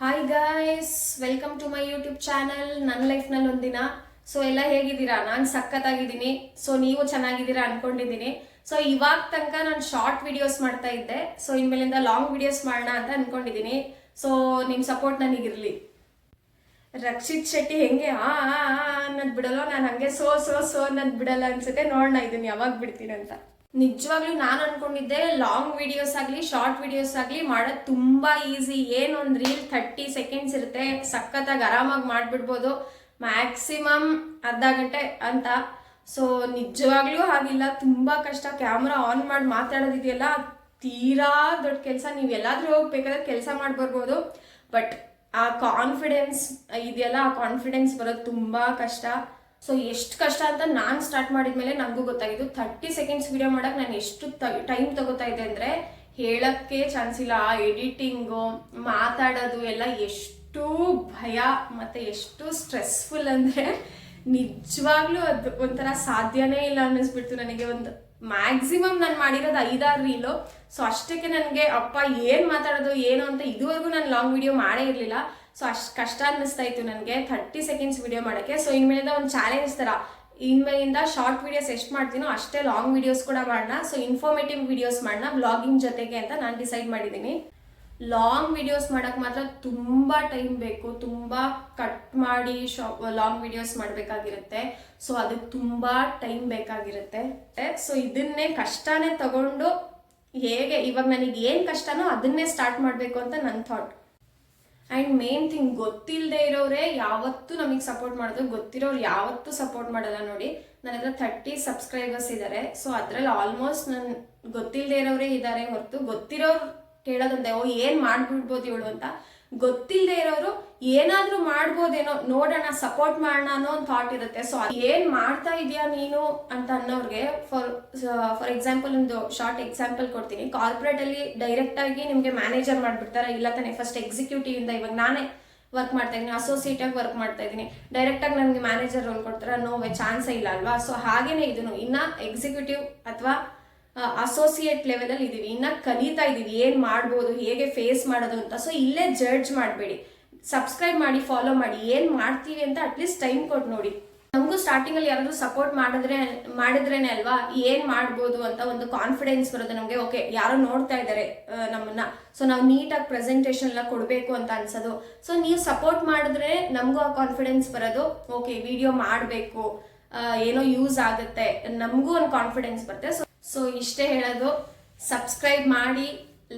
Hi guys welcome to my YouTube channel ನನ್ನ ಲೈಫ್ನಲ್ಲಿ ಒಂದಿನ ಸೊ ಎಲ್ಲ ಹೇಗಿದ್ದೀರಾ? ನಾನು ಸಖತ್ತಾಗಿದ್ದೀನಿ. ಸೊ ನೀವು ಚೆನ್ನಾಗಿದ್ದೀರಾ ಅನ್ಕೊಂಡಿದ್ದೀನಿ. ಸೊ ಇವಾಗ ತನಕ ನಾನು ಶಾರ್ಟ್ ವಿಡಿಯೋಸ್ ಮಾಡ್ತಾ ಇದ್ದೆ. ಸೊ ಇನ್ಮೇಲಿಂದ ಲಾಂಗ್ ವಿಡಿಯೋಸ್ ಮಾಡೋಣ ಅಂತ ಅನ್ಕೊಂಡಿದ್ದೀನಿ. ಸೊ ನಿಮ್ಮ ಸಪೋರ್ಟ್ ನನಗಿರಲಿ. ರಕ್ಷಿತ್ ಶೆಟ್ಟಿ ಹೆಂಗೆ, ಆ ಅನ್ನೋದು ಬಿಡಲ್ಲ, ನಾನು ಹಂಗೆ ಸೋ ಸೋ ಸೋ ಅನ್ನೋದು ಬಿಡಲ್ಲ ಅನ್ಸುತ್ತೆ. ನೋಡೋಣ ಇದನ್ನ ಯಾವಾಗ ಬಿಡ್ತೀನಿ ಅಂತ ನಿಜವಾಗ್ಲೂ ನಾನು ಅನ್ಕೊಂಡಿದ್ದೆ ಲಾಂಗ್ ವಿಡಿಯೋಸ್ ಆಗಲಿ ಶಾರ್ಟ್ ವಿಡಿಯೋಸ್ ಆಗಲಿ ಮಾಡೋದು ತುಂಬ ಈಸಿ ಏನು ಒಂದು ರೀಲ್ ಥರ್ಟಿ ಸೆಕೆಂಡ್ಸ್ ಇರುತ್ತೆ, ಸಖತ್ತಾಗಿ ಆರಾಮಾಗಿ ಮಾಡಿಬಿಡ್ಬೋದು. ಮ್ಯಾಕ್ಸಿಮಮ್ ಅರ್ಧ ಗಂಟೆ ಅಂತ. ಸೊ ನಿಜವಾಗ್ಲೂ ಹಾಗಿಲ್ಲ. ತುಂಬ ಕಷ್ಟ. ಕ್ಯಾಮ್ರಾ ಆನ್ ಮಾಡಿ ಮಾತಾಡೋದಿದೆಯಲ್ಲ, ತೀರಾ ದೊಡ್ಡ ಕೆಲಸ. ನೀವು ಎಲ್ಲಾದರೂ ಹೋಗ್ಬೇಕಾದ್ರೆ ಕೆಲಸ ಮಾಡಿ ಬರ್ಬೋದು. ಬಟ್ ಆ ಕಾನ್ಫಿಡೆನ್ಸ್ ಇದೆಯಲ್ಲ, ಆ ಕಾನ್ಫಿಡೆನ್ಸ್ ಬರೋದು ತುಂಬ ಕಷ್ಟ. ಸೊ ಎಷ್ಟು ಕಷ್ಟ ಅಂತ ನಾನು ಸ್ಟಾರ್ಟ್ ಮಾಡಿದ್ಮೇಲೆ ನನಗೂ ಗೊತ್ತಾಗಿದ್ದು. ಥರ್ಟಿ ಸೆಕೆಂಡ್ಸ್ ವಿಡಿಯೋ ಮಾಡಕ್ ನಾನು ಎಷ್ಟು ಟೈಮ್ ತಗೋತಾ ಇದೆ ಅಂದ್ರೆ ಹೇಳಕ್ಕೆ ಚಾನ್ಸ್ ಇಲ್ಲ. ಎಡಿಟಿಂಗು ಮಾತಾಡೋದು ಎಲ್ಲ ಎಷ್ಟು ಭಯ ಮತ್ತೆ ಎಷ್ಟು ಸ್ಟ್ರೆಸ್ಫುಲ್ ಅಂದ್ರೆ ನಿಜವಾಗ್ಲೂ ಅದು ಒಂಥರ ಸಾಧ್ಯನೇ ಇಲ್ಲ ಅನ್ನಿಸ್ಬಿಡ್ತು ನನಗೆ. ಒಂದು ಮ್ಯಾಕ್ಸಿಮಮ್ ನಾನು ಮಾಡಿರೋದು ಐದಾರು ರೀಲು ಸೊ ಅಷ್ಟಕ್ಕೆ ನನಗೆ, ಅಪ್ಪ, ಏನು ಮಾತಾಡೋದು, ಏನು? ಅಂತ ಇದುವರೆಗೂ ನಾನು ಲಾಂಗ್ ವಿಡಿಯೋ ಮಾಡೇ ಇರಲಿಲ್ಲ. ಸೊ ಅಷ್ಟು ಕಷ್ಟ ಅನ್ನಿಸ್ತಾ ಇತ್ತು ನನಗೆ. ಥರ್ಟಿ ಸೆಕೆಂಡ್ಸ್ ವಿಡಿಯೋ ಮಾಡೋಕ್ಕೆ. ಸೊ ಇನ್ಮೇಲಿಂದ ಒಂದು ಚಾಲೆಂಜ್ ಥರ ಇನ್ಮೇಲಿಂದ ಶಾರ್ಟ್ ವಿಡಿಯೋಸ್ ಎಷ್ಟು ಮಾಡ್ತೀನೋ ಅಷ್ಟೇ ಲಾಂಗ್ ವಿಡಿಯೋಸ್ ಕೂಡ ಮಾಡೋಣ ಸೊ ಇನ್ಫಾರ್ಮೇಟಿವ್ ವಿಡಿಯೋಸ್ ಮಾಡೋಣ ಬ್ಲಾಗಿಂಗ್ ಜೊತೆಗೆ ಅಂತ ನಾನು ಡಿಸೈಡ್ ಮಾಡಿದ್ದೀನಿ ಲಾಂಗ್ ವಿಡಿಯೋಸ್ ಮಾಡೋಕ್ಕೆ ಮಾತ್ರ ತುಂಬ ಟೈಮ್ ಬೇಕು. ತುಂಬ ಕಟ್ ಮಾಡಿ ಶಾಪ್ ಲಾಂಗ್ ವಿಡಿಯೋಸ್ ಮಾಡಬೇಕಾಗಿರುತ್ತೆ. ಸೊ ಅದಕ್ಕೆ ತುಂಬ ಟೈಮ್ ಬೇಕಾಗಿರುತ್ತೆ. ಸೊ ಇದನ್ನೇ ಕಷ್ಟನೇ ತಗೊಂಡು ಹೇಗೆ ಇವಾಗ ನನಗೆ ಏನು ಕಷ್ಟನೋ ಅದನ್ನೇ ಸ್ಟಾರ್ಟ್ ಮಾಡಬೇಕು ಅಂತ ನನ್ನ ಥಾಟ್ ಆ್ಯಂಡ್ ಮೇನ್ ಥಿಂಗ್ ಗೊತ್ತಿಲ್ಲದೆ ಇರೋರೇ ಯಾವತ್ತೂ ನಮಗೆ ಸಪೋರ್ಟ್ ಮಾಡೋದು. ಗೊತ್ತಿರೋರು ಯಾವತ್ತೂ ಸಪೋರ್ಟ್ ಮಾಡಲ್ಲ ನೋಡಿ. ನನ್ನ ಹತ್ರ ಥರ್ಟಿ ಸಬ್ಸ್ಕ್ರೈಬರ್ಸ್ ಇದ್ದಾರೆ ಸೊ ಅದರಲ್ಲಿ ಆಲ್ಮೋಸ್ಟ್ ನನ್ನ ಗೊತ್ತಿಲ್ಲದೆ ಇರೋರೇ ಇದ್ದಾರೆ ಹೊರತು ಗೊತ್ತಿರೋರು ಕೇಳೋದಂತೆ, ಓ, ಏನು ಮಾಡಿಬಿಡ್ಬೋದು ಇವಳು ಅಂತ. ಗೊತ್ತಿಲ್ಲದೆ ಇರೋರು ಏನಾದ್ರೂ ಮಾಡ್ಬೋದೇನೋ, ನೋಡೋಣ ಸಪೋರ್ಟ್ ಮಾಡೋಣ ಅನ್ನೋ ಒಂದು ಥಾಟ್ ಇರುತ್ತೆ. ಸೊ ಏನ್ ಮಾಡ್ತಾ ಇದೀಯಾ ನೀನು ಅಂತ ಅನ್ನೋರ್ಗೆ ಫಾರ್ ಫಾರ್ ಎಕ್ಸಾಂಪಲ್ ಒಂದು ಶಾರ್ಟ್ ಎಕ್ಸಾಂಪಲ್ ಕೊಡ್ತೀನಿ. ಕಾರ್ಪೊರೇಟ್ ಅಲ್ಲಿ ಡೈರೆಕ್ಟ್ ಆಗಿ ನಿಮ್ಗೆ ಮ್ಯಾನೇಜರ್ ಮಾಡ್ಬಿಡ್ತಾರೆ? ಇಲ್ಲ ತಾನೆ ಫಸ್ಟ್ ಎಕ್ಸಿಕ್ಯೂಟಿವ್ ಇಂದ ಇವಾಗ ನಾನೇ ವರ್ಕ್ ಮಾಡ್ತಾ ಇದ್ದೀನಿ ಅಸೋಸಿಯೇಟ್ ಆಗಿ ವರ್ಕ್ ಮಾಡ್ತಾ ಇದ್ದೀನಿ. ಡೈರೆಕ್ಟ್ ಆಗಿ ನನಗೆ ಮ್ಯಾನೇಜರ್ ರೋಲ್ ಕೊಡ್ತಾರೆ? ನೋವೇ ಚಾನ್ಸೇ ಇಲ್ಲ ಅಲ್ವಾ? ಸೊ ಹಾಗೇನೆ ಇದನ್ನು. ಇನ್ನ ಎಕ್ಸಿಕ್ಯೂಟಿವ್ ಅಥವಾ ಅಸೋಸಿಯೇಟ್ ಲೆವೆಲಲ್ಲಿ ಇದೀವಿ. ಇನ್ನ ಕಲಿತಾ ಇದೀವಿ. ಏನು ಮಾಡ್ಬೋದು, ಹೇಗೆ ಫೇಸ್ ಮಾಡೋದು ಅಂತ. ಸೊ ಇಲ್ಲೇ ಜಡ್ಜ್ ಮಾಡಬೇಡಿ. ಸಬ್ಸ್ಕ್ರೈಬ್ ಮಾಡಿ ಫಾಲೋ ಮಾಡಿ. ಏನು ಮಾಡ್ತೀವಿ ಅಂತ ಅಟ್ಲೀಸ್ಟ್ ಟೈಮ್ ಕೊಟ್ಟು ನೋಡಿ. ನಮಗೂ ಸ್ಟಾರ್ಟಿಂಗ್ ಅಲ್ಲಿ ಯಾರಾದ್ರೂ ಸಪೋರ್ಟ್ ಮಾಡಿದ್ರೆ, ಮಾಡಿದ್ರೇನೆ ಅಲ್ವಾ? ಏನು ಮಾಡ್ಬೋದು ಅಂತ ಒಂದು ಕಾನ್ಫಿಡೆನ್ಸ್ ಬರುತ್ತೆ ನಮಗೆ. ಓಕೆ ಯಾರೋ ನೋಡ್ತಾ ಇದ್ದಾರೆ ನಮ್ಮನ್ನ. ಸೊ ನಾವು ನೀಟಾಗಿ ಪ್ರೆಸೆಂಟೇಷನ್ ಎಲ್ಲ ಕೊಡಬೇಕು ಅಂತ ಅನ್ಸೋದು. ಸೊ ನೀವು ಸಪೋರ್ಟ್ ಮಾಡಿದ್ರೆ ನಮಗೂ ಆ ಕಾನ್ಫಿಡೆನ್ಸ್ ಬರೋದು. ಓಕೆ ವಿಡಿಯೋ ಮಾಡಬೇಕು. ಏನೋ ಯೂಸ್ ಆಗುತ್ತೆ. ನಮಗೂ ಒಂದು ಕಾನ್ಫಿಡೆನ್ಸ್ ಬರುತ್ತೆ. ಸೊ ಸೊ ಇಷ್ಟೇ ಹೇಳೋದು. ಸಬ್ಸ್ಕ್ರೈಬ್ ಮಾಡಿ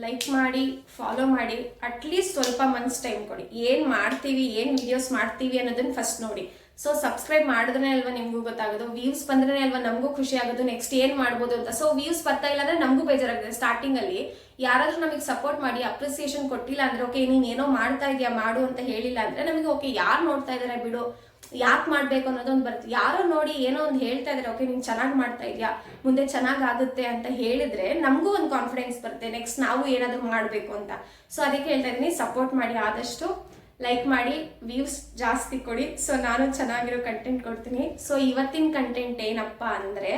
ಲೈಕ್ ಮಾಡಿ ಫಾಲೋ ಮಾಡಿ. ಅಟ್ಲೀಸ್ಟ್ ಸ್ವಲ್ಪ ಮಂತ್ಸ್ ಟೈಮ್ ಕೊಡಿ. ಏನು ಮಾಡ್ತೀವಿ, ಏನು ವಿಡಿಯೋಸ್ ಮಾಡ್ತೀವಿ ಅನ್ನೋದನ್ನ ಫಸ್ಟ್ ನೋಡಿ. ಸೊ ಸಬ್ಸ್ಕ್ರೈಬ್ ಮಾಡಿದ್ರೆ ಅಲ್ವಾ ನಿಮಗೂ ಗೊತ್ತಾಗೋದು. ವ್ಯೂಸ್ ಬಂದ್ರೆ ಅಲ್ವಾ ನಮಗೂ ಖುಷಿ ಆಗೋದು. ನೆಕ್ಸ್ಟ್ ಏನು ಮಾಡ್ಬೋದು ಅಂತ. ಸೊ ವ್ಯೂಸ್ ಬರ್ತಾ ಇಲ್ಲ ಅಂದರೆ ನಮಗೂ ಬೇಜಾರಾಗುತ್ತೆ ಸ್ಟಾರ್ಟಿಂಗಲ್ಲಿ ಯಾರಾದ್ರೂ ನಮಗೆ ಸಪೋರ್ಟ್ ಮಾಡಿ ಅಪ್ರಿಸಿಯೇಷನ್ ಕೊಟ್ಟಿಲ್ಲ ಅಂದ್ರೆ ಓಕೆ ನೀನ್ ಏನೋ ಮಾಡ್ತಾ ಇದೆಯಾ, ಮಾಡು ಅಂತ ಹೇಳಿಲ್ಲ ಅಂದ್ರೆ ನಮಗೆ ಓಕೆ ಯಾರು ನೋಡ್ತಾ ಇದಾರೆ ಬಿಡು. ಯಾಕೆ ಮಾಡ್ಬೇಕು ಅನ್ನೋದೊಂದು ಬರುತ್ತೆ. ಯಾರೋ ನೋಡಿ ಏನೋ ಒಂದು ಹೇಳ್ತಾ ಇದ್ದಾರೆ ಓಕೆ, ನೀನು ಚೆನ್ನಾಗಿ ಮಾಡ್ತಾ ಇದ್ಯಾ? ಮುಂದೆ ಚೆನ್ನಾಗಾಗುತ್ತೆ ಅಂತ ಹೇಳಿದ್ರೆ ನಮಗೂ ಒಂದು ಕಾನ್ಫಿಡೆನ್ಸ್ ಬರುತ್ತೆ. ನೆಕ್ಸ್ಟ್ ನಾವು ಏನಾದರೂ ಮಾಡಬೇಕು ಅಂತ. ಸೊ ಅದಕ್ಕೆ ಹೇಳ್ತಾ ಇದ್ದೀನಿ ಸಪೋರ್ಟ್ ಮಾಡಿ ಆದಷ್ಟು ಲೈಕ್ ಮಾಡಿ ವ್ಯೂಸ್ ಜಾಸ್ತಿ ಕೊಡಿ. ಸೊ ನಾನು ಚೆನ್ನಾಗಿರೋ ಕಂಟೆಂಟ್ ಕೊಡ್ತೀನಿ. ಸೊ ಇವತ್ತಿನ ಕಂಟೆಂಟ್ ಏನಪ್ಪ ಅಂದ್ರೆ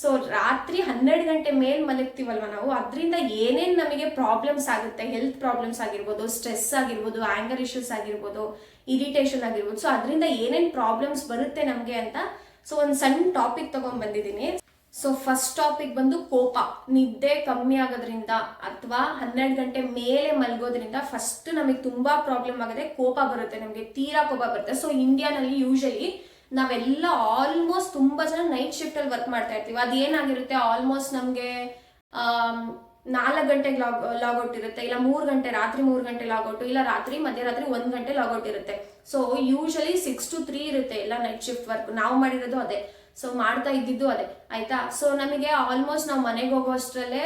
ಸೊ ರಾತ್ರಿ ಹನ್ನೆರಡು ಗಂಟೆ ಮೇಲೆ ಮಲಗ್ತೀವಲ್ವ ನಾವು? ಅದರಿಂದ ಏನೇನು ನಮಗೆ ಪ್ರಾಬ್ಲಮ್ಸ್ ಆಗುತ್ತೆ? ಹೆಲ್ತ್ ಪ್ರಾಬ್ಲಮ್ಸ್ ಆಗಿರ್ಬೋದು ಸ್ಟ್ರೆಸ್ ಆಗಿರ್ಬೋದು ಆಂಗರ್ ಇಶ್ಯೂಸ್ ಆಗಿರ್ಬೋದು ಇರಿಟೇಷನ್ ಆಗಿರ್ಬೋದು. ಸೊ ಅದರಿಂದ ಏನೇನು ಪ್ರಾಬ್ಲಮ್ಸ್ ಬರುತ್ತೆ ನಮಗೆ ಅಂತ ಸೊ ಒಂದು ಸಣ್ಣ ಟಾಪಿಕ್ ತಗೊಂಡ್ ಬಂದಿದ್ದೀನಿ. ಸೊ ಫಸ್ಟ್ ಟಾಪಿಕ್ ಬಂದು ಕೋಪ. ನಿದ್ದೆ ಕಮ್ಮಿ ಆಗೋದ್ರಿಂದ ಅಥವಾ ಹನ್ನೆರಡು ಗಂಟೆ ಮೇಲೆ ಮಲಗೋದ್ರಿಂದ ಫಸ್ಟ್ ನಮಗೆ ತುಂಬಾ ಪ್ರಾಬ್ಲಮ್ ಆಗುತ್ತೆ, ಕೋಪ ಬರುತ್ತೆ ನಮಗೆ, ತೀರಾ ಕೋಪ ಬರುತ್ತೆ. ಸೊ ಇಂಡಿಯಾನಲ್ಲಿ ಯೂಶಲಿ ನಾವೆಲ್ಲ ಆಲ್ಮೋಸ್ಟ್ ತುಂಬಾ ಜನ ನೈಟ್ ಶಿಫ್ಟ್ ಅಲ್ಲಿ ವರ್ಕ್ ಮಾಡ್ತಾ ಇರ್ತೀವಿ. ಅದೇನಾಗಿರುತ್ತೆ? ಆಲ್ಮೋಸ್ಟ್ ನಮಗೆ ನಾಲ್ಕು ಗಂಟೆಗೆ ಲಾಗ್ ಲಾಗೌಟ್ ಇರುತ್ತೆ ಇಲ್ಲ ಮೂರು ಗಂಟೆ, ರಾತ್ರಿ ಮೂರು ಗಂಟೆ ಲಾಗೌಟ್ ಇಲ್ಲ ರಾತ್ರಿ ಮಧ್ಯರಾತ್ರಿ ಒಂದು ಗಂಟೆ ಲಾಗೌಟ್ ಇರುತ್ತೆ so usually six to three ಇರುತ್ತೆ ಎಲ್ಲ ನೈಟ್ ಶಿಫ್ಟ್ ವರ್ಕ್ ನಾವು ಮಾಡಿರೋದು ಅದೇ. ಸೊ ಮಾಡ್ತಾ ಇದ್ದಿದ್ದು ಅದೇ. ಆಯ್ತಾ? ಸೊ ನಮಗೆ ಆಲ್ಮೋಸ್ಟ್ ನಾವು ಮನೆಗೆ ಹೋಗೋ ಅಷ್ಟರಲ್ಲೇ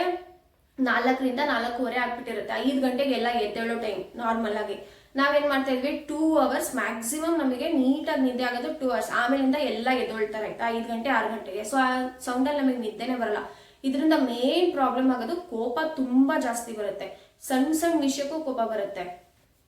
ನಾಲ್ಕರಿಂದ ನಾಲ್ಕೂವರೆ ಆಗ್ಬಿಟ್ಟಿರುತ್ತೆ. ಐದು ಗಂಟೆಗೆ ಎಲ್ಲ ಎದ್ದೇಳೋ ಟೈಮ್ ನಾರ್ಮಲ್ ಆಗಿ. ನಾವೇನ್ ಮಾಡ್ತಾ ಇದ್ವಿ? ಟೂ ಅವರ್ಸ್ ಮ್ಯಾಕ್ಸಿಮಮ್ ನಮಗೆ ನೀಟಾಗಿ ನಿದ್ದೆ ಆಗೋದು ಟೂ ಅವರ್ಸ್ ಆಮೇಲಿಂದ ಎಲ್ಲ ಎದ್ದೇಳ್ತಾರೆ, ಆಯ್ತಾ? ಐದು ಗಂಟೆ, ಆರು ಗಂಟೆಗೆ. ಸೊ ಆ ಸೌಂಡಲ್ಲಿ ನಮಗೆ ನಿದ್ದೆನೇ ಬರಲ್ಲ. ಇದರಿಂದ ಮೇನ್ ಪ್ರಾಬ್ಲಮ್ ಆಗೋದು ಕೋಪ ತುಂಬಾ ಜಾಸ್ತಿ ಬರುತ್ತೆ. ಸಣ್ಣ ಸಣ್ಣ ವಿಷಯಕ್ಕೂ ಕೋಪ ಬರುತ್ತೆ.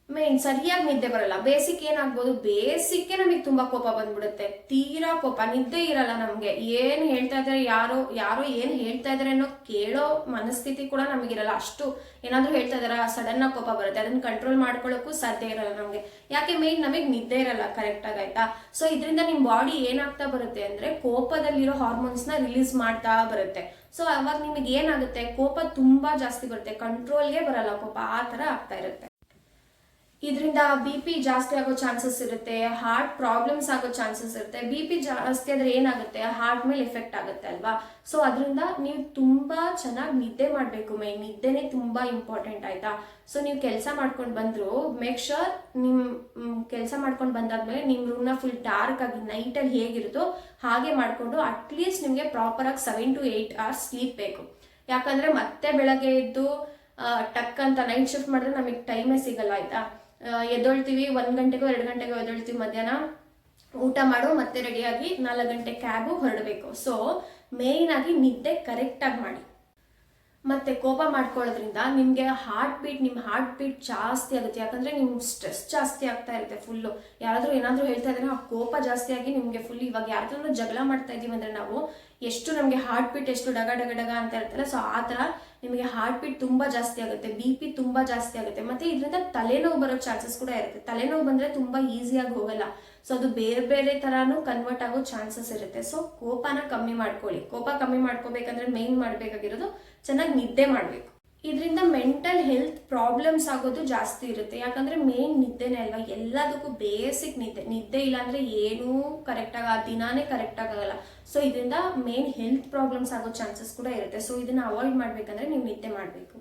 ಮೇನ್ ಸರಿಯಾಗಿ ನಿದ್ದೆ ಬರಲ್ಲ. ಬೇಸಿಕ್ ಏನಾಗ್ಬೋದು ಬೇಸಿಕ್ಗೆ ನಮಗೆ ತುಂಬಾ ಕೋಪ ಬಂದ್ಬಿಡುತ್ತೆ. ತೀರಾ ಕೋಪ, ನಿದ್ದೆ ಇರಲ್ಲ ನಮಗೆ. ಏನು ಹೇಳ್ತಾ ಇದ್ದಾರೆ ಯಾರೋ ಯಾರೋ ಏನು ಹೇಳ್ತಾ ಇದ್ದಾರೆ ಅನ್ನೋ ಕೇಳೋ ಮನಸ್ಥಿತಿ ಕೂಡ ನಮಗಿರಲ್ಲ. ಅಷ್ಟು ಏನಾದರೂ ಹೇಳ್ತಾ ಇದಾರ ಸಡನ್ ಕೋಪ ಬರುತ್ತೆ. ಅದನ್ನ ಕಂಟ್ರೋಲ್ ಮಾಡ್ಕೊಳ್ಳೋಕ್ಕೂ ಸಾಧ್ಯ ಇರಲ್ಲ ನಮಗೆ. ಯಾಕೆ ಮೇನ್ ನಮಗೆ ನಿದ್ದೆ ಇರಲ್ಲ ಕರೆಕ್ಟಾಗಿ ಆಯ್ತಾ? ಸೊ ಇದರಿಂದ ನಿಮ್ಮ ಬಾಡಿ ಏನಾಗ್ತಾ ಬರುತ್ತೆ ಅಂದ್ರೆ ಕೋಪದಲ್ಲಿರೋ ಹಾರ್ಮೋನ್ಸ್ನ ರಿಲೀಸ್ ಮಾಡ್ತಾ ಬರುತ್ತೆ. ಸೊ ಅವಾಗ ನಿಮಗೆ ಏನಾಗುತ್ತೆ? ಕೋಪ ತುಂಬಾ ಜಾಸ್ತಿ ಬರುತ್ತೆ. ಕಂಟ್ರೋಲ್ಗೆ ಬರಲ್ಲ, ಕೋಪ ಆ ತರ ಆಗ್ತಾ ಇರುತ್ತೆ. ಇದರಿಂದ ಬಿ ಪಿ ಜಾಸ್ತಿ ಆಗೋ ಚಾನ್ಸಸ್ ಇರುತ್ತೆ ಹಾರ್ಟ್ ಪ್ರಾಬ್ಲಮ್ಸ್ ಆಗೋ ಚಾನ್ಸಸ್ ಇರುತ್ತೆ. ಬಿ ಪಿ ಜಾಸ್ತಿ ಆದ್ರೆ ಏನಾಗುತ್ತೆ? ಹಾರ್ಟ್ ಮೇಲೆ ಎಫೆಕ್ಟ್ ಆಗುತ್ತೆ ಅಲ್ವಾ? ಸೊ ಅದರಿಂದ ನೀವು ತುಂಬಾ ಚೆನ್ನಾಗಿ ನಿದ್ದೆ ಮಾಡಬೇಕು, ಮೈ ನಿದ್ದೆನೇ ತುಂಬಾ ಇಂಪಾರ್ಟೆಂಟ್ ಆಯಿತಾ? ಸೊ ನೀವು ಕೆಲಸ ಮಾಡ್ಕೊಂಡು ಬಂದ್ರು ಮೇಕ್ ಶೋರ್ ನಿಮ್ಮ ಕೆಲಸ ಮಾಡ್ಕೊಂಡು ಬಂದಾದ್ಮೇಲೆ ನಿಮ್ ರೂಮ್ನ ಫುಲ್ ಡಾರ್ಕ್ ಆಗಿ ನೈಟಲ್ಲಿ ಹೇಗಿರುತ್ತೋ ಹಾಗೆ ಮಾಡಿಕೊಂಡು ಅಟ್ಲೀಸ್ಟ್ ನಿಮಗೆ ಪ್ರಾಪರ್ ಆಗಿ seven to eight hours sleep ಬೇಕು. ಯಾಕಂದ್ರೆ ಮತ್ತೆ ಬೆಳಗ್ಗೆ ಎದ್ದು ಟಕ್ ಅಂತ ನೈಟ್ ಶಿಫ್ಟ್ ಮಾಡಿದ್ರೆ ನಮಗೆ ಟೈಮೇ ಸಿಗಲ್ಲ, ಆಯ್ತಾ? ಎದ್ದೊಳ್ತೀವಿ, ಒಂದು ಗಂಟೆಗೋ, ಎರಡು ಗಂಟೆಗೋ ಎದ್ದೊಳ್ತೀವಿ ಮಧ್ಯಾಹ್ನ. ಊಟ ಮಾಡು, ಮತ್ತೆ ರೆಡಿಯಾಗಿ ನಾಲ್ಕು ಗಂಟೆ ಕ್ಯಾಬು ಹೊರಡಬೇಕು. ಸೊ ಆಗಿ ನಿದ್ದೆ ಕರೆಕ್ಟಾಗಿ ಮಾಡಿ. ಮತ್ತೆ ಕೋಪ ಮಾಡ್ಕೊಳ್ಳೋದ್ರಿಂದ ನಿಮಗೆ ಹಾರ್ಟ್ ಬೀಟ್ ನಿಮ್ಮ ಹಾರ್ಟ್ ಬೀಟ್ ಜಾಸ್ತಿ ಆಗುತ್ತೆ. ಯಾಕಂದ್ರೆ ನಿಮ್ಮ ಸ್ಟ್ರೆಸ್ ಜಾಸ್ತಿ ಆಗ್ತಾ ಇರುತ್ತೆ ಫುಲ್ಲು ಯಾರಾದರೂ ಏನಾದರೂ ಹೇಳ್ತಾ ಇದ್ರೆ ಆ ಕೋಪ ಜಾಸ್ತಿ ಆಗಿ ನಿಮಗೆ ಫುಲ್ ಇವಾಗ ಯಾರ್ದಾದ್ರೂ ಜಗಳ ಮಾಡ್ತಾ ಇದೀವಿ ಅಂದ್ರೆ ನಾವು, ಎಷ್ಟು ನಮಗೆ ಹಾರ್ಟ್ ಬೀಟ್ ಎಷ್ಟು ಡಗ ಡಗ ಡಗ ಅಂತ ಇರ್ತಲ್ಲ ಸೊ ಆ ಥರ ನಿಮಗೆ ಹಾರ್ಟ್ ಬೀಟ್ ತುಂಬಾ ಜಾಸ್ತಿ ಆಗುತ್ತೆ ಬಿ ಪಿ ತುಂಬಾ ಜಾಸ್ತಿ ಆಗುತ್ತೆ. ಮತ್ತೆ ಇದರಿಂದ ತಲೆನೋವು ಬರೋ ಚಾನ್ಸಸ್ ಕೂಡ ಇರುತ್ತೆ. ತಲೆನೋವು ಬಂದ್ರೆ ತುಂಬಾ ಈಸಿಯಾಗಿ ಹೋಗಲ್ಲ. ಸೊ ಅದು ಬೇರೆ ಬೇರೆ ಥರನೂ ಕನ್ವರ್ಟ್ ಆಗೋ ಚಾನ್ಸಸ್ ಇರುತ್ತೆ. ಸೊ ಕೋಪನ ಕಮ್ಮಿ ಮಾಡ್ಕೊಳ್ಳಿ. ಕೋಪ ಕಮ್ಮಿ ಮಾಡ್ಕೋಬೇಕಂದ್ರೆ ಮೇನ್ ಮಾಡ್ಬೇಕಾಗಿರೋದು ಚೆನ್ನಾಗಿ ನಿದ್ದೆ ಮಾಡಬೇಕು. ಇದರಿಂದ ಮೆಂಟಲ್ ಹೆಲ್ತ್ ಪ್ರಾಬ್ಲಮ್ಸ್ ಆಗೋದು ಜಾಸ್ತಿ ಇರುತ್ತೆ. ಯಾಕಂದ್ರೆ ಮೇನ್ ನಿದ್ದೆನೇ ಅಲ್ವಾ? ಎಲ್ಲದಕ್ಕೂ ಬೇಸಿಕ್ ನಿದ್ದೆ. ನಿದ್ದೆ ಇಲ್ಲಾಂದರೆ ಏನೂ ಕರೆಕ್ಟಾಗಿ ಆ ದಿನಾನೇ ಕರೆಕ್ಟಾಗಿ ಆಗಲ್ಲ. ಸೊ ಇದರಿಂದ ಮೇನ್ ಹೆಲ್ತ್ ಪ್ರಾಬ್ಲಮ್ಸ್ ಆಗೋ ಚಾನ್ಸಸ್ ಕೂಡ ಇರುತ್ತೆ. ಸೊ ಇದನ್ನ ಅವಾಯ್ಡ್ ಮಾಡ್ಬೇಕಂದ್ರೆ ನೀವು ನಿದ್ದೆ ಮಾಡಬೇಕು.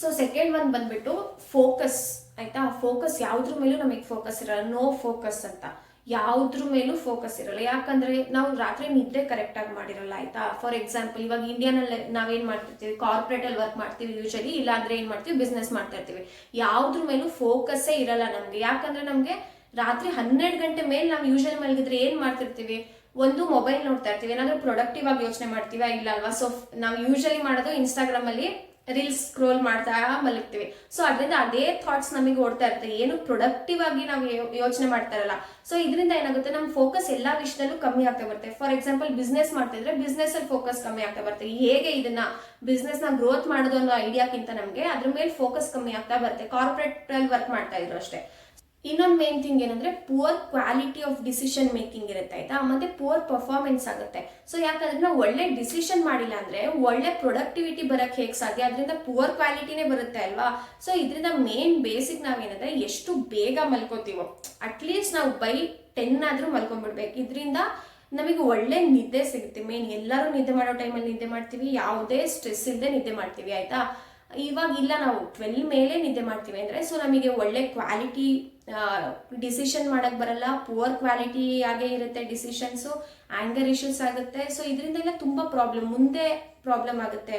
ಸೊ ಸೆಕೆಂಡ್ ಒನ್ ಬಂದ್ಬಿಟ್ಟು ಫೋಕಸ್ ಆಯಿತಾ? ಫೋಕಸ್ ಯಾವುದ್ರ ಮೇಲೂ ನಮಗೆ ಫೋಕಸ್ ಇರಲ್ಲ. ನೋ ಫೋಕಸ್ ಅಂತ. ಯಾವ್ದ್ರ ಮೇಲೂ ಫೋಕಸ್ ಇರಲ್ಲ. ಯಾಕಂದ್ರೆ ನಾವು ರಾತ್ರಿ ನಿದ್ದೆ ಕರೆಕ್ಟ್ ಆಗಿ ಮಾಡಿರಲ್ಲ, ಆಯ್ತಾ? ಫಾರ್ ಎಕ್ಸಾಂಪಲ್ ಇವಾಗ ಇಂಡಿಯಾನಲ್ಲಿ ನಾವೇನ್ ಮಾಡ್ತಿರ್ತೀವಿ? ಕಾರ್ಪೊರೇಟ್ ಅಲ್ಲಿ ವರ್ಕ್ ಮಾಡ್ತೀವಿ ಯೂಶಲಿ ಇಲ್ಲ ಅಂದ್ರೆ ಏನ್ ಮಾಡ್ತೀವಿ? ಬಿಸ್ನೆಸ್ ಮಾಡ್ತಾ ಇರ್ತೀವಿ. ಯಾವುದ್ರ ಮೇಲೂ ಫೋಕಸ್ಸೇ ಇರಲ್ಲ ನಮ್ಗೆ. ಯಾಕಂದ್ರೆ ನಮ್ಗೆ ರಾತ್ರಿ ಹನ್ನೆರಡು ಗಂಟೆ ಮೇಲೆ ನಾವು ಯೂಶಲಿ ಮಲಗಿದ್ರೆ ಏನ್ ಮಾಡ್ತಿರ್ತೀವಿ? ಒಂದು ಮೊಬೈಲ್ ನೋಡ್ತಾ ಇರ್ತೀವಿ. ಏನಾದ್ರೂ ಪ್ರೊಡಕ್ಟಿವ್ ಆಗಿ ಯೋಚನೆ ಮಾಡ್ತೀವಿ? ಇಲ್ಲ ಅಲ್ವಾ ಸೊ ನಾವು ಯೂಶಲಿ ಮಾಡೋದು ಇನ್ಸ್ಟಾಗ್ರಾಮ್ ಅಲ್ಲಿ ರೀಲ್ಸ್ ಸ್ಕ್ರೋಲ್ ಮಾಡ್ತಾ ಮಲಗ್ತೀವಿ. ಸೊ ಅದರಿಂದ ಅದೇ ಥಾಟ್ಸ್ ನಮಗೆ ಓಡ್ತಾ ಇರುತ್ತೆ. ಏನು ಪ್ರೊಡಕ್ಟಿವ್ ಆಗಿ ನಾವು ಯೋಚನೆ ಮಾಡ್ತಾ ಇರಲ್ಲ. ಸೊ ಇದರಿಂದ ಏನಾಗುತ್ತೆ? ನಮ್ಮ ಫೋಕಸ್ ಎಲ್ಲಾ ವಿಷಯದಲ್ಲೂ ಕಮ್ಮಿ ಆಗ್ತಾ ಬರುತ್ತೆ. ಫಾರ್ ಎಕ್ಸಾಂಪಲ್ ಬಿಸ್ನೆಸ್ ಮಾಡ್ತಿದ್ರೆ ಬಿಸ್ನೆಸ್ ಅಲ್ಲಿ ಫೋಕಸ್ ಕಮ್ಮಿ ಆಗ್ತಾ ಬರುತ್ತೆ. ಹೇಗೆ ಇದನ್ನ ಬಿಸ್ನೆಸ್ನ ಗ್ರೋತ್ ಮಾಡೋದು ಅನ್ನೋ ಐಡಿಯಾಕ್ಕಿಂತ ನಮಗೆ ಅದ್ರ ಮೇಲೆ ಫೋಕಸ್ ಕಮ್ಮಿ ಆಗ್ತಾ ಬರುತ್ತೆ. ಕಾರ್ಪೊರೇಟ್ ಅಲ್ಲಿ ವರ್ಕ್ ಮಾಡ್ತಾ ಇದ್ರು ಅಷ್ಟೇ. ಇನ್ನೊಂದು ಮೇನ್ ಥಿಂಗ್ ಏನಂದ್ರೆ poor quality of decision making ಇರುತ್ತೆ, ಆಯ್ತಾ? ಮತ್ತೆ ಪುವರ್ ಪರ್ಫಾರ್ಮೆನ್ಸ್ ಆಗುತ್ತೆ. ಸೊ ಯಾಕಂದ್ರೆ ನಾವು ಒಳ್ಳೆ ಡಿಸಿಷನ್ ಮಾಡಿಲ್ಲ ಅಂದ್ರೆ, ಒಳ್ಳೆ ಪ್ರೊಡಕ್ಟಿವಿಟಿ ಬರಕ್ಕೆ ಹೇಗೆ ಸಾಧ್ಯ? ಅದರಿಂದ ಪುವರ್ ಕ್ವಾಲಿಟಿನೇ ಬರುತ್ತೆ ಅಲ್ವಾ? ಸೊ ಇದರಿಂದ ಮೇನ್ ಬೇಸಿಕ್ ನಾವೇನಂದ್ರೆ ಎಷ್ಟು ಬೇಗ ಮಲ್ಕೋತೀವೋ ಅಟ್ಲೀಸ್ಟ್ ನಾವು ಬೈ ಟೆನ್ ಆದ್ರೂ ಮಲ್ಕೊಂಡ್ಬಿಡ್ಬೇಕು. ಇದರಿಂದ ನಮಗೆ ಒಳ್ಳೆ ನಿದ್ದೆ ಸಿಗುತ್ತೆ. ಮೇನ್ ಎಲ್ಲರೂ ನಿದ್ದೆ ಮಾಡೋ ಟೈಮಲ್ಲಿ ನಿದ್ದೆ ಮಾಡ್ತೀವಿ, ಯಾವುದೇ ಸ್ಟ್ರೆಸ್ ಇಲ್ಲದೆ ನಿದ್ದೆ ಮಾಡ್ತೀವಿ, ಆಯಿತಾ? ಇವಾಗ ಇಲ್ಲ ನಾವು ಟ್ವೆಲ್ ಮೇಲೆ ನಿದ್ದೆ ಮಾಡ್ತೀವಿ ಅಂದ್ರೆ ಸೊ ನಮಗೆ ಒಳ್ಳೆ ಕ್ವಾಲಿಟಿ ಡಿಸಿಷನ್ ಮಾಡಕ್ ಬರಲ್ಲ. ಪುವರ್ ಕ್ವಾಲಿಟಿ ಆಗೇ ಇರುತ್ತೆ ಡಿಸಿಷನ್ಸು ಆ್ಯಂಗರ್ ಇಶ್ಯೂಸ್ ಆಗುತ್ತೆ. ಸೊ ಇದರಿಂದೆಲ್ಲ ತುಂಬಾ ಪ್ರಾಬ್ಲಮ್ ಮುಂದೆ ಪ್ರಾಬ್ಲಮ್ ಆಗುತ್ತೆ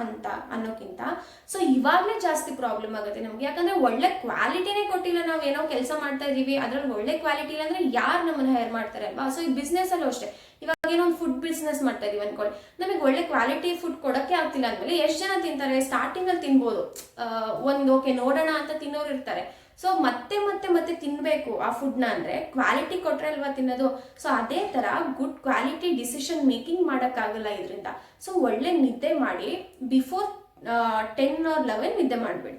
ಅಂತ ಅನ್ನೋಕ್ಕಿಂತ. ಸೊ ಇವಾಗಲೇ ಜಾಸ್ತಿ ಪ್ರಾಬ್ಲಮ್ ಆಗುತ್ತೆ ನಮ್ಗೆ. ಯಾಕಂದ್ರೆ ಒಳ್ಳೆ ಕ್ವಾಲಿಟಿನೇ ಕೊಟ್ಟಿಲ್ಲ ನಾವು ಏನೋ ಕೆಲಸ ಮಾಡ್ತಾ ಇದೀವಿ, ಅದ್ರಲ್ಲಿ ಒಳ್ಳೆ ಕ್ವಾಲಿಟಿ ಇಲ್ಲ ಅಂದ್ರೆ ಯಾರು ನಮ್ಮನ್ನ ಹೈರ್ ಮಾಡ್ತಾರೆ ಅಲ್ವಾ? ಸೊ ಈ ಬಿಸ್ನೆಸ್ ಅಲ್ಲೂ ಅಷ್ಟೇ. ಇವಾಗ ಏನೋ ಒಂದು ಫುಡ್ ಬಿಸ್ನೆಸ್ ಮಾಡ್ತಾ ಇದೀವಿ ಅನ್ಕೊಳ್ಳಿ. ನಮಗೆ ಒಳ್ಳೆ ಕ್ವಾಲಿಟಿ ಫುಡ್ ಕೊಡಕ್ಕೆ ಆಗ್ತಿಲ್ಲ ಅಂದ್ಮೇಲೆ ಎಷ್ಟು ಜನ ತಿಂತಾರೆ? ಸ್ಟಾರ್ಟಿಂಗ್ ಅಲ್ಲಿ ತಿನ್ಬೋದು. ಒಂದು ಓಕೆ ನೋಡೋಣ ಅಂತ ತಿನ್ನೋರು ಇರ್ತಾರೆ. ಸೊ ಮತ್ತೆ ಮತ್ತೆ ಮತ್ತೆ ತಿನ್ಬೇಕು ಆ ಫುಡ್ನ ಅಂದ್ರೆ ಕ್ವಾಲಿಟಿ ಕೊಟ್ರೆ ಅಲ್ವಾ ತಿನ್ನೋದು? ಸೊ ಅದೇ ತರ ಗುಡ್ ಕ್ವಾಲಿಟಿ ಡಿಸಿಷನ್ ಮೇಕಿಂಗ್ ಮಾಡೋಕ್ಕಾಗಲ್ಲ ಇದರಿಂದ. ಸೊ ಒಳ್ಳೆ ನಿದ್ದೆ ಮಾಡಿ ಬಿಫೋರ್ ಟೆನ್ ಆರ್ ಲೆವೆನ್ ನಿದ್ದೆ ಮಾಡಬೇಡಿ.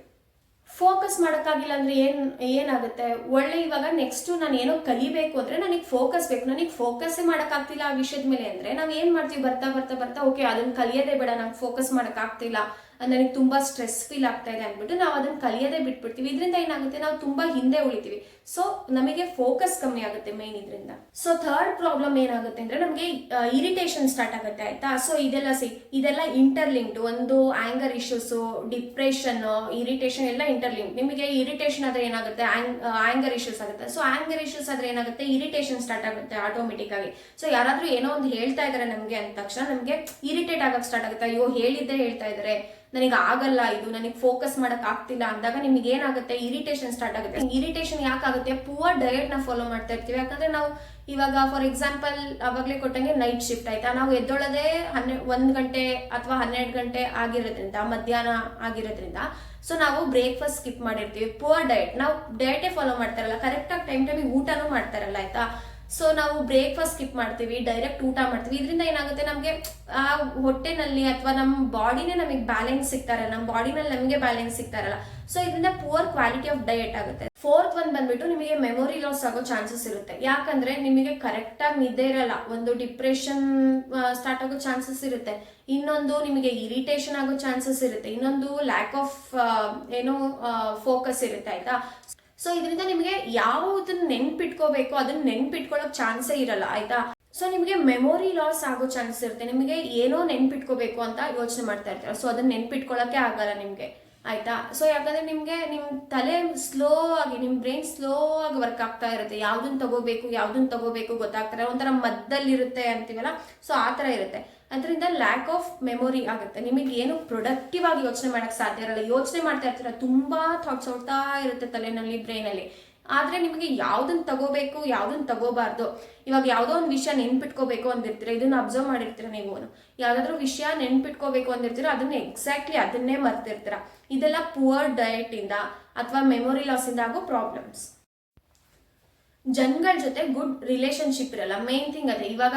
ಫೋಕಸ್ ಮಾಡೋಕ್ಕಾಗಿಲ್ಲ ಅಂದ್ರೆ ಏನು, ಏನಾಗುತ್ತೆ? ಒಳ್ಳೆ ಇವಾಗ ನೆಕ್ಸ್ಟ್ ನಾನು ಏನೋ ಕಲಿಬೇಕು ಅಂದ್ರೆ ನನಗೆ ಫೋಕಸ್ ಬೇಕು. ನನಗೆ ಫೋಕಸ್ಸೇ ಮಾಡೋಕ್ಕಾಗ್ತಿಲ್ಲ ಆ ವಿಷಯದ ಮೇಲೆ ಅಂದ್ರೆ ನಾವು ಏನು ಮಾಡ್ತೀವಿ? ಬರ್ತಾ ಬರ್ತಾ ಬರ್ತಾ ಓಕೆ ಅದನ್ನ ಕಲಿಯೋದೇ ಬೇಡ, ನಂಗೆ ಫೋಕಸ್ ಮಾಡೋಕ್ಕಾಗ್ತಿಲ್ಲ ನನಗೆ ತುಂಬಾ ಸ್ಟ್ರೆಸ್ ಫೀಲ್ ಆಗ್ತಾ ಇದೆ ಅಂದ್ಬಿಟ್ಟು ನಾವು ಅದನ್ನ ಕಲಿಯೋದೇ ಬಿಟ್ಬಿಡ್ತೀವಿ. ಇದರಿಂದ ಏನಾಗುತ್ತೆ? ನಾವು ತುಂಬಾ ಹಿಂದೆ ಉಳಿತೀವಿ. ಸೊ ನಮಗೆ ಫೋಕಸ್ ಕಮ್ಮಿ ಆಗುತ್ತೆ ಮೇನ್ ಇದರಿಂದ. ಸೊ ಥರ್ಡ್ ಪ್ರಾಬ್ಲಮ್ ಏನಾಗುತ್ತೆ ಅಂದ್ರೆ ನಮಗೆ ಇರಿಟೇಷನ್ ಸ್ಟಾರ್ಟ್ ಆಗುತ್ತೆ ಆಯ್ತಾ? ಸೊ ಇದೆಲ್ಲ ಸಿ, ಇದೆಲ್ಲ ಇಂಟರ್ಲಿಂಕ್ಡ್ ಒಂದು ಆಂಗರ್ ಇಶ್ಯೂಸ್ ಡಿಪ್ರೆಷನ್ ಇರಿಟೇಷನ್ ಎಲ್ಲ ಇಂಟರ್ಲಿಂಕ್ ನಿಮಗೆ ಇರಿಟೇಷನ್ ಆದ್ರೆ ಏನಾಗುತ್ತೆ? ಆಂಗರ್ ಇಶ್ಯೂಸ್ ಆಗುತ್ತೆ. ಸೊ ಆಂಗರ್ ಇಶ್ಯೂಸ್ ಆದ್ರೆ ಏನಾಗುತ್ತೆ? ಇರಿಟೇಷನ್ ಸ್ಟಾರ್ಟ್ ಆಗುತ್ತೆ ಆಟೋಮೆಟಿಕ್ ಆಗಿ. ಸೊ ಯಾರಾದ್ರೂ ಏನೋ ಒಂದು ಹೇಳ್ತಾ ಇದಾರೆ ನಮಗೆ ಅಂದ ತಕ್ಷಣ ನಮಗೆ ಇರಿಟೇಟ್ ಆಗಕ್ ಸ್ಟಾರ್ಟ್ ಆಗುತ್ತೆ. ಅಯ್ಯೋ, ಹೇಳಿದ್ದೆ ಹೇಳ್ತಾ ಇದಾರೆ. ನನಗೆ ಆಗಲ್ಲ ಇದು. ನನಗೆ ಫೋಕಸ್ ಮಾಡಕ್ ಆಗ್ತಿಲ್ಲ ಅಂದಾಗ ನಿಮ್ಗೆ ಏನಾಗುತ್ತೆ? ಇರಿಟೇಷನ್ ಸ್ಟಾರ್ಟ್ ಆಗುತ್ತೆ. ಇರಿಟೇಷನ್ ಯಾಕಾಗುತ್ತೆ ಪೂವರ್ ಡಯಟ್ನ ಫಾಲೋ ಮಾಡ್ತಾ ಇರ್ತೀವಿ. ಯಾಕಂದ್ರೆ ನಾವು ಇವಾಗ ಫಾರ್ ಎಕ್ಸಾಂಪಲ್ ಅವಾಗಲೇ ಕೊಟ್ಟಂಗೆ ನೈಟ್ ಶಿಫ್ಟ್ ಆಯ್ತಾ? ನಾವು ಎದ್ದೊಳದೆ ಹನ್ನೆ, ಒಂದು ಗಂಟೆ ಅಥವಾ ಹನ್ನೆರಡು ಗಂಟೆ ಆಗಿರೋದ್ರಿಂದ, ಮಧ್ಯಾಹ್ನ ಆಗಿರೋದ್ರಿಂದ ಸೊ ನಾವು ಬ್ರೇಕ್ಫಾಸ್ಟ್ ಸ್ಕಿಪ್ ಮಾಡಿರ್ತೀವಿ. ಪೂವರ್ ಡಯಟ್ ನಾವು ಡಯಟೇ ಫಾಲೋ ಮಾಡ್ತಾರಲ್ಲ ಕರೆಕ್ಟಾಗಿ ಟೈಮ್ ಟೈಮಿಗೆ ಊಟನೂ ಮಾಡ್ತಾರಲ್ಲ ಆಯ್ತಾ? ಸೊ ನಾವು ಬ್ರೇಕ್ಫಾಸ್ಟ್ ಸ್ಕಿಪ್ ಮಾಡ್ತೀವಿ ಡೈರೆಕ್ಟ್ ಊಟ ಮಾಡ್ತೀವಿ. ಇದರಿಂದ ಏನಾಗುತ್ತೆ ನಮಗೆ, ಆ ಹೊಟ್ಟೆನಲ್ಲಿ ಅಥವಾ ನಮ್ಮ ಬಾಡಿನೇ ನಮಗೆ ಬ್ಯಾಲೆನ್ಸ್ ಸಿಗ್ತಾರಲ್ಲ ನಮ್ಮ ಬಾಡಿನಲ್ಲಿ ನಮಗೆ ಬ್ಯಾಲೆನ್ಸ್ ಸಿಗ್ತಾರಲ್ಲ. ಸೊ ಇದರಿಂದ ಪೂರ್ ಕ್ವಾಲಿಟಿ ಆಫ್ ಡಯಟ್ ಆಗುತ್ತೆ. ಫೋರ್ತ್ ಒಂದು ಬಂದ್ಬಿಟ್ಟು ನಿಮಗೆ ಮೆಮೊರಿ ಲಾಸ್ ಆಗೋ ಚಾನ್ಸಸ್ ಇರುತ್ತೆ. ಯಾಕಂದ್ರೆ ನಿಮಗೆ ಕರೆಕ್ಟಾಗಿ ನಿದ್ದೆ ಇರಲ್ಲ. ಒಂದು ಡಿಪ್ರೆಷನ್ ಸ್ಟಾರ್ಟ್ ಆಗೋ ಚಾನ್ಸಸ್ ಇರುತ್ತೆ. ಇನ್ನೊಂದು ನಿಮಗೆ ಇರಿಟೇಷನ್ ಆಗೋ ಚಾನ್ಸಸ್ ಇರುತ್ತೆ. ಇನ್ನೊಂದು ಲ್ಯಾಕ್ ಆಫ್ ಏನೋ ಫೋಕಸ್ ಇರುತ್ತೆ, ಆಯ್ತಾ? ಸೊ ಇದರಿಂದ ನಿಮಗೆ ಯಾವುದನ್ನ ನೆನ್ಪಿಟ್ಕೋಬೇಕು, ಅದನ್ನ ನೆನ್ಪಿಟ್ಕೊಳ್ಳೋಕೆ ಚಾನ್ಸೇ ಇರಲ್ಲ, ಆಯ್ತಾ? ಸೊ ನಿಮಗೆ ಮೆಮೊರಿ ಲಾಸ್ ಆಗೋ ಚಾನ್ಸ್ ಇರುತ್ತೆ. ನಿಮಗೆ ಏನೋ ನೆನ್ಪಿಟ್ಕೋಬೇಕು ಅಂತ ಯೋಚನೆ ಮಾಡ್ತಾ ಇರ್ತಾರೆ. ಸೊ ಅದನ್ನ ನೆನ್ಪಿಟ್ಕೊಳ್ಳೋಕೆ ಆಗಲ್ಲ ನಿಮಗೆ, ಆಯ್ತಾ? ಸೊ ಯಾಕಂದ್ರೆ ನಿಮಗೆ ನಿಮ್ಮ ತಲೆ ಸ್ಲೋ ಆಗಿ ನಿಮ್ಮ ಬ್ರೈನ್ ಸ್ಲೋ ಆಗಿ ವರ್ಕ್ ಆಗ್ತಾ ಇರುತ್ತೆ. ಯಾವ್ದನ್ನ ತಗೋಬೇಕು ಯಾವ್ದನ್ನ ತಗೋಬೇಕು ಗೊತ್ತಾಗ್ತಾರೆ ಒಂಥರ ಮದ್ದಲ್ಲಿರುತ್ತೆ ಅಂತೀವಲ್ಲ? ಸೊ ಆ ಥರ ಇರುತ್ತೆ. ಅದರಿಂದ ಲ್ಯಾಕ್ ಆಫ್ ಮೆಮೊರಿ ಆಗುತ್ತೆ. ನಿಮಗೆ ಏನು ಪ್ರೊಡಕ್ಟಿವ್ ಆಗಿ ಯೋಚನೆ ಮಾಡಕ್ ಸಾಧ್ಯ ಇರಲ್ಲ. ಯೋಚನೆ ಮಾಡ್ತಾ ಇರ್ತೀರ, ತುಂಬಾ ಥಾಟ್ಸ್ ಓಡ್ತಾ ಇರುತ್ತೆ ತಲೆನಲ್ಲಿ ಬ್ರೈನಲ್ಲಿ ಆದ್ರೆ ನಿಮಗೆ ಯಾವ್ದನ್ನ ತಗೋಬೇಕು ಯಾವ್ದನ್ನ ತಗೋಬಾರ್ದು, ಇವಾಗ ಯಾವ್ದೋ ಒಂದು ವಿಷಯ ನೆನ್ಪಿಟ್ಕೋಬೇಕು ಅಂದಿರ್ತೀರ, ಇದನ್ನ ಅಬ್ಸರ್ವ್ ಮಾಡಿರ್ತೀರ ನೀವು. ಯಾವ್ದಾದ್ರು ವಿಷಯ ನೆನ್ಪಿಟ್ಕೋಬೇಕು ಅಂದಿರ್ತೀರ, ಅದನ್ನ ಎಕ್ಸಾಕ್ಟ್ಲಿ ಅದನ್ನೇ ಮರ್ತಿರ್ತೀರ. ಇದೆಲ್ಲ ಪುವರ್ ಇಂದ ಅಥವಾ ಮೆಮೊರಿ ಲಾಸ್ ಇಂದ ಆಗೋ ಪ್ರಾಬ್ಲಮ್ಸ್ ಜನಗಳ ಜೊತೆ ಗುಡ್ ರಿಲೇಶನ್ಶಿಪ್ ಇರಲ್ಲ. ಮೇನ್ ಥಿಂಗ್ ಅದೇ, ಇವಾಗ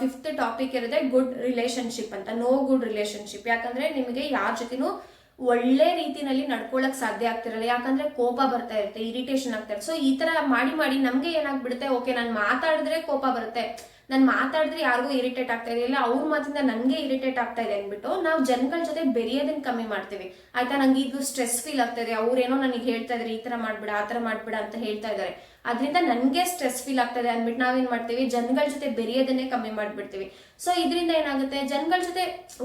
ಫಿಫ್ತ್ ಟಾಪಿಕ್ ಇರೋದೇ ಗುಡ್ ರಿಲೇಶನ್ಶಿಪ್ ಅಂತ. ನೋ ಗುಡ್ ರಿಲೇಶನ್ಶಿಪ್ ಯಾಕಂದ್ರೆ ನಿಮಗೆ ಯಾರ ಜೊತೆನೂ ಒಳ್ಳೆ ರೀತಿನಲ್ಲಿ ನಡ್ಕೊಳಕ್ ಸಾಧ್ಯ ಆಗ್ತಿರಲ್ಲ. ಯಾಕಂದ್ರೆ ಕೋಪ ಬರ್ತಾ ಇರುತ್ತೆ ಇರಿಟೇಷನ್ ಆಗ್ತಾ ಇರುತ್ತೆ. ಸೊ ಈ ತರ ಮಾಡಿ ಮಾಡಿ ನಮ್ಗೆ ಏನಾಗ್ಬಿಡುತ್ತೆ? ಓಕೆ ನಾನು ಮಾತಾಡಿದ್ರೆ ಕೋಪ ಬರುತ್ತೆ. ನಾನು ಮಾತಾಡಿದ್ರೆ ಯಾರಿಗೂ ಇರಿಟೇಟ್ ಆಗ್ತಾ ಇದೆ ಇಲ್ಲ ಅವ್ರ ಮಾತಿಂದ ನನಗೆ ಇರಿಟೇಟ್ ಆಗ್ತಾ ಇದೆ ಅಂದ್ಬಿಟ್ಟು ನಾವು ಜನಗಳ ಜೊತೆ ಬೆರೆಯೋದನ್ನ ಕಮ್ಮಿ ಮಾಡ್ತೀವಿ. ಆಯ್ತಾ? ನಂಗೆ ಇದು ಸ್ಟ್ರೆಸ್ ಫೀಲ್ ಆಗ್ತಾ ಇದೆ. ಅವ್ರೇನೋ ನನಗೆ ಹೇಳ್ತಾ ಇದಾರೆ, ಈ ತರ ಮಾಡ್ಬಿಡ, ಆ ತರ ಮಾಡ್ಬಿಡ ಅಂತ ಹೇಳ್ತಾ ಇದಾರೆ. ಅದರಿಂದ ನನಗೆ ಸ್ಟ್ರೆಸ್ ಫೀಲ್ ಆಗ್ತದೆ ಅಂದ್ಬಿಟ್ಟು ನಾವೇನ್ ಮಾಡ್ತೀವಿ? ಜನಗಳ ಜೊತೆ ಬೆರೆಯೋದನ್ನೇ ಕಮ್ಮಿ ಮಾಡಿಬಿಡ್ತೀವಿ. ಸೊ ಇದರಿಂದ ಏನಾಗುತ್ತೆ? ಜನಗಳ ಜೊತೆ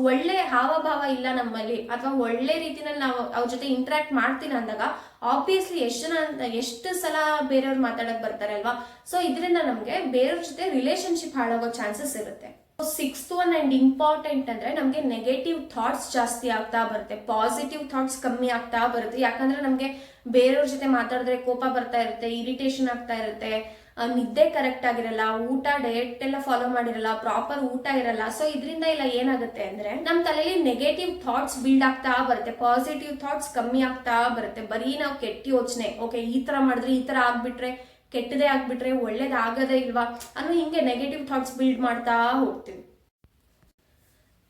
ಒಳ್ಳೆ ಹಾವಭಾವ ಇಲ್ಲ ನಮ್ಮಲ್ಲಿ ಅಥವಾ ಒಳ್ಳೆ ರೀತಿನಲ್ಲಿ ನಾವು ಅವ್ರ ಜೊತೆ ಇಂಟ್ರಾಕ್ಟ್ ಮಾಡ್ತೀನಿ ಅಂದಾಗ ಆಬ್ವಿಯಸ್ಲಿ ಎಷ್ಟು ಜನ ಎಷ್ಟು ಸಲ ಬೇರೆಯವ್ರು ಮಾತಾಡಕ್ ಬರ್ತಾರೆ ಅಲ್ವಾ? ಸೊ ಇದರಿಂದ ನಮಗೆ ಬೇರೆಯವ್ರ ಜೊತೆ ರಿಲೇಶನ್ಶಿಪ್ ಹಾಳಾಗೋ ಚಾನ್ಸಸ್ ಇರುತ್ತೆ. ಸಿಕ್ಸ್ತ್ ಒನ್ ಅಂಡ್ ಇಂಪಾರ್ಟೆಂಟ್ ಅಂದ್ರೆ ನಮಗೆ ನೆಗೆಟಿವ್ ಥಾಟ್ಸ್ ಜಾಸ್ತಿ ಆಗ್ತಾ ಬರುತ್ತೆ. ಪಾಸಿಟಿವ್ ಥಾಟ್ಸ್ ಕಮ್ಮಿ ಆಗ್ತಾ ಬರುತ್ತೆ. ಯಾಕಂದ್ರೆ ನಮಗೆ ಬೇರೆಯವ್ರ ಜೊತೆ ಮಾತಾಡಿದ್ರೆ ಕೋಪ ಬರ್ತಾ ಇರುತ್ತೆ ಇರಿಟೇಷನ್ ಆಗ್ತಾ ಇರುತ್ತೆ ನಿದ್ದೆ ಕರೆಕ್ಟ್ ಆಗಿರಲ್ಲ, ಊಟ ಡಯಟ್ ಎಲ್ಲ ಫಾಲೋ ಮಾಡಿರಲ್ಲ ಪ್ರಾಪರ್ ಊಟ ಇರಲ್ಲ. ಸೊ ಇದರಿಂದ ಎಲ್ಲ ಏನಾಗುತ್ತೆ ಅಂದ್ರೆ ನಮ್ಮ ತಲೆಯಲ್ಲಿ ನೆಗೆಟಿವ್ ಥಾಟ್ಸ್ ಬಿಲ್ಡ್ ಆಗ್ತಾ ಬರುತ್ತೆ. ಪಾಸಿಟಿವ್ ಥಾಟ್ಸ್ ಕಮ್ಮಿ ಆಗ್ತಾ ಬರುತ್ತೆ. ಬರೀ ನಾವು ಕೆಟ್ಟ ಯೋಚನೆ ಓಕೆ ಈ ತರ ಮಾಡಿದ್ರೆ ಈ ತರ ಆಗ್ಬಿಟ್ರೆ ಕೆಟ್ಟದೇ ಆಗ್ಬಿಟ್ರೆ ಒಳ್ಳೇದಾಗದೇ ಇಲ್ವಾ ಅನ್ನೋ ಹಿಂಗೆ ನೆಗೆಟಿವ್ ಥಾಟ್ಸ್ ಬಿಲ್ಡ್ ಮಾಡ್ತಾ ಹೋಗ್ತೀವಿ.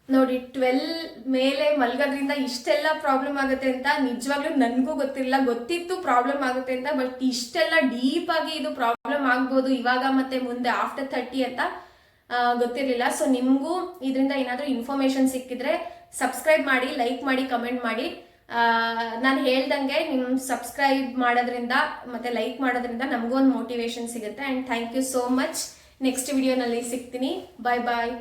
ನೋಡಿ ಟ್ವೆಲ್ ಮೇಲೆ ಮಲ್ಗೋದ್ರಿಂದ ಇಷ್ಟೆಲ್ಲ ಪ್ರಾಬ್ಲಮ್ ಆಗುತ್ತೆ ಅಂತ ನಿಜವಾಗ್ಲೂ ನನಗೂ ಗೊತ್ತಿಲ್ಲ. ಗೊತ್ತಿತ್ತು ಪ್ರಾಬ್ಲಮ್ ಆಗುತ್ತೆ ಅಂತ ಬಟ್ ಇಷ್ಟೆಲ್ಲ ಡೀಪ್ ಆಗಿ ಇದು ಪ್ರಾಬ್ಲಮ್ ಆಗ್ಬೋದು ಇವಾಗ ಮತ್ತೆ ಮುಂದೆ ಆಫ್ಟರ್ ಥರ್ಟಿ ಅಂತ ಗೊತ್ತಿರಲಿಲ್ಲ. ಸೊ ನಿಮಗೂ ಇದರಿಂದ ಏನಾದರೂ ಇನ್ಫಾರ್ಮೇಶನ್ ಸಿಕ್ಕಿದ್ರೆ ಸಬ್ಸ್ಕ್ರೈಬ್ ಮಾಡಿ ಲೈಕ್ ಮಾಡಿ ಕಮೆಂಟ್ ಮಾಡಿ. ನಾನು ಹೇಳ್ದಂಗೆ ನಿಮ್ಮ ಸಬ್ಸ್ಕ್ರೈಬ್ ಮಾಡೋದ್ರಿಂದ ಮತ್ತೆ ಲೈಕ್ ಮಾಡೋದ್ರಿಂದ ನಮಗೂ ಒಂದು ಮೋಟಿವೇಶನ್ ಸಿಗುತ್ತೆ and thank you so much next ವಿಡಿಯೋನಲ್ಲಿ ಸಿಗ್ತೀನಿ. ಬಾಯ್ ಬಾಯ್